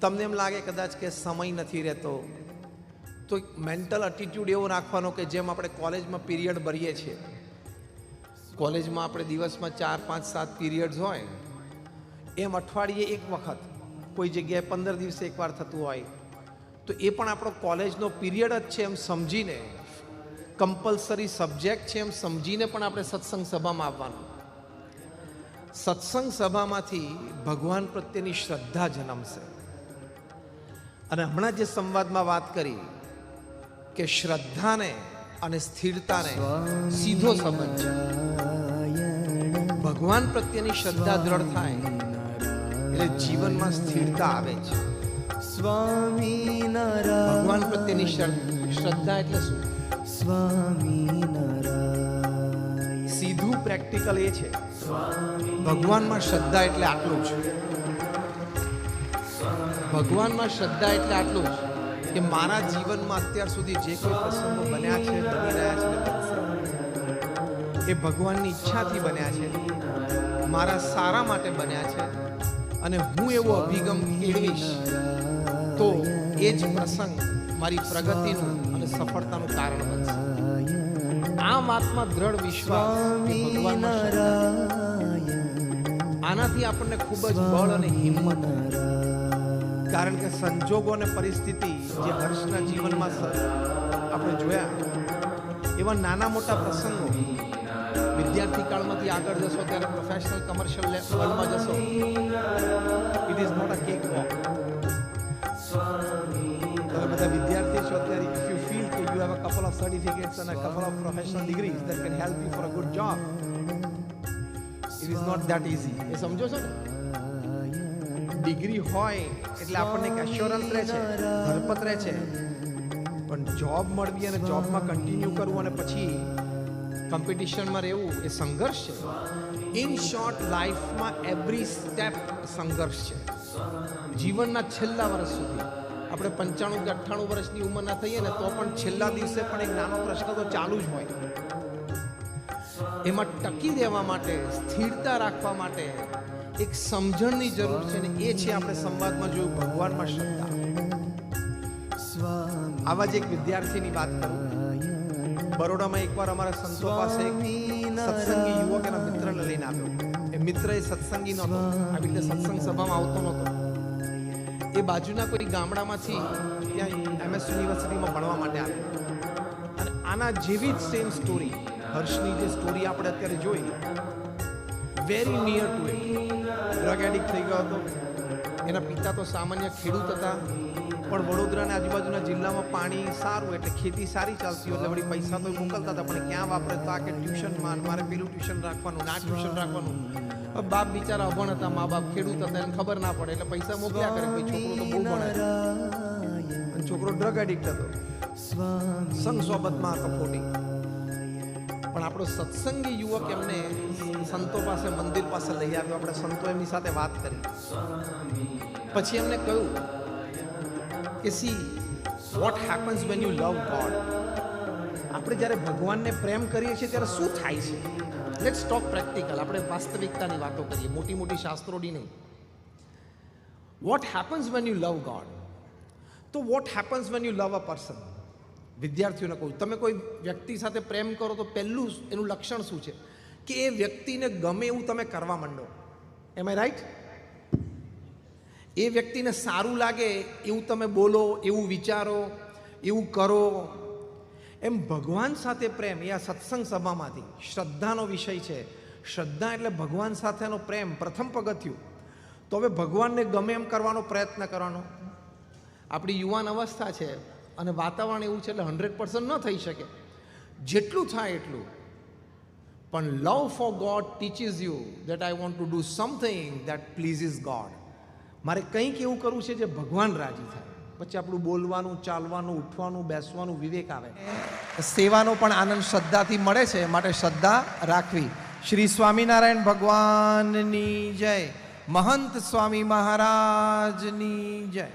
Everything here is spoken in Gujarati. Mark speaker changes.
Speaker 1: તમને એમ લાગે કદાચ કે સમય નથી રહેતો, તો મેન્ટલ એટીટ્યુડ એવો રાખવાનો કે જેમ આપણે કોલેજમાં પીરિયડ ભરીએ છીએ. કોલેજમાં આપણે દિવસમાં ચાર, પાંચ, સાત પીરિયડ્સ હોય, એમ અઠવાડિયે એક વખત, કોઈ જગ્યાએ પંદર દિવસે એકવાર થતું હોય, તો એ પણ આપણો કોલેજનો પીરિયડ જ છે એમ સમજીને કમ્પલસરી સબ્જેક્ટ છે એમ સમજીને પણ આપણે સત્સંગ સભામાં આવવાનું. સત્સંગ સભામાંથી ભગવાન પ્રત્યેની શ્રદ્ધા જન્મશે. અને હમણાં જે સંવાદમાં વાત કરી કે શ્રદ્ધાને અને સ્થિરતાને સીધો સંબંધ. ભગવાન પ્રત્યેની શ્રદ્ધા દ્રઢ થાય એટલે જીવનમાં સ્થિરતા આવે છે.
Speaker 2: સ્વામી
Speaker 1: ભગવાન પ્રત્યેની શ્ર- શ્રદ્ધા એટલે શું?
Speaker 2: સ્વામી
Speaker 1: સીધું પ્રેક્ટિકલ એ છે. ભગવાનમાં શ્રદ્ધા એટલે આટલું જ. ભગવાનમાં શ્રદ્ધા એટલે આટલું જ કે મારા જીવનમાં અત્યાર સુધી જે કોઈ પ્રસંગો બન્યા છે, બની રહ્યા છે એ ભગવાનની ઈચ્છાથી બન્યા છે. મારા સારા માટે બન્યા છે. અને હું એવો અભિગમ કેળવીશ તો એ જ પ્રસંગ મારી પ્રગતિનું અને સફળતાનું કારણ બનશે. આ વાતમાં દ્રઢ વિશ્વાસ આનાથી આપણને ખૂબ જ બળ અને હિંમત કારણ કે સંજોગો અને પરિસ્થિતિ જે હર્ષના જીવનમાં આપણે જોયા, એવા નાના મોટા પ્રસંગો, વિદ્યાર્થી કાળમાંથી આગળ જશો ત્યારે પ્રોફેશનલ કમર્શિયલ વર્લ્ડમાં જશો. It is not a cake walk તમે બધા વિદ્યાર્થી છો અત્યારે ઇફ યુ ફીલ કે you have a couple of certificates અને couple of professional degrees that can help you for a good job it is not that easy એ સમજો છો ને? ડિગ્રી હોય એટલે આપણને એક એશ્યોરન્સ રહે છે ધરપત રહે છે. પણ જોબ મળવી અને જોબમાં કન્ટિન્યુ કરવું અને પછી કોમ્પિટિશનમાં રહેવું એ સંઘર્ષ છે. ઇન શોર્ટ લાઈફમાં એવરી સ્ટેપ સંઘર્ષ છે. જીવનના છેલ્લા વર્ષ સુધી. આપણે પંચાણું કે અઠ્ઠાણું વર્ષની ઉંમરના થઈએ ને તો પણ છેલ્લા દિવસે પણ એક નાનો પ્રશ્ન તો ચાલુ જ હોય. એમાં ટકી રહેવા માટે, સ્થિરતા રાખવા માટે એક સમજણની જરૂર છે ને એ છે આપણે સંવાદમાં જોયું, ભગવાનમાં શ્રદ્ધા. આવા જ એક વિદ્યાર્થીની વાત કરું. બરોડામાં એકવાર અમારા સંતો પાસે સત્સંગી યુવક એના મિત્રને લઈને આવ્યો. એ મિત્ર એ સત્સંગી નહોતો. આવી રીતે સત્સંગ સભામાં આવતો નહોતો. એ બાજુના કોઈ ગામડામાંથી ત્યાં એમએસ યુનિવર્સિટીમાં ભણવા માટે આવ્યો. અને આના જેવી જ સેમ સ્ટોરી હર્ષની જે સ્ટોરી આપણે અત્યારે જોઈ very near to it drug addict થઈ ગયો હતો. એના પિતા તો સામાન્ય ખેડૂત હતા. પણ વડોદરાના આજુબાજુના જિલ્લામાં પાણી સારું એટલે ખેતી સારી ચાલતી એટલે વળી પૈસા તો મોકલતા હતા, પણ ક્યાં વાપરે તો કે ટ્યુશનમાં મારે પેલું ટ્યુશન રાખવાનું ના ટ્યુશન રાખવાનું. બાપ બિચારા અભણ હતા, મા બાપ ખેડૂત હતા એને ખબર ના પડે એટલે પૈસા મોકલ્યા કરે ભાઈ છોકરો તો બહુ ભણે. છોકરો ડ્રગ એડિક્ટ હતો. સંગ સોબતમાં હતો ખોટી. પણ આપણો સત્સંગી યુવક એમને સંતો પાસે, મંદિર પાસે લઈ આવ્યો. આપણે સંતો એમની સાથે વાત કરી. પછી એમને કહ્યું કે, see what happens when you love God આપણે જ્યારે ભગવાનને પ્રેમ કરીએ છીએ, ત્યારે શું થાય છે? લેટ્સ ટોક પ્રેક્ટિકલ આપણે વાસ્તવિકતાની વાતો કરીએ. મોટી મોટી શાસ્ત્રોની નહીં. What happens when you love God તો what happens when you love a person વિદ્યાર્થીઓને કહું, તમે કોઈ વ્યક્તિ સાથે પ્રેમ કરો તો પહેલું એનું લક્ષણ શું છે? કે એ વ્યક્તિને ગમે એવું તમે કરવા માંડો. એમ આઈ રાઈટ એ વ્યક્તિને સારું લાગે એવું તમે બોલો, એવું વિચારો, એવું કરો. એમ ભગવાન સાથે પ્રેમ એ આ સત્સંગ સભામાંથી શ્રદ્ધાનો વિષય છે. શ્રદ્ધા એટલે ભગવાન સાથેનો પ્રેમ પ્રથમ પગથિયું. તો હવે ભગવાનને ગમે એમ કરવાનો પ્રયત્ન કરવાનો. આપણી યુવાન અવસ્થા છે. અને વાતાવરણ એવું છે એટલે હંડ્રેડ પર્સન્ટ ન થઈ શકે. જેટલું થાય એટલું. પણ love for God teaches you that I want to do something that pleases God મારે કંઈક એવું કરવું છે જે ભગવાન રાજી થાય. પછી આપણું બોલવાનું, ચાલવાનું, ઉઠવાનું, બેસવાનું વિવેક આવે. સેવાનો પણ આનંદ શ્રદ્ધાથી મળે છે, માટે શ્રદ્ધા રાખવી. શ્રી સ્વામિનારાયણ ભગવાનની જય. મહંત સ્વામી મહારાજની જય.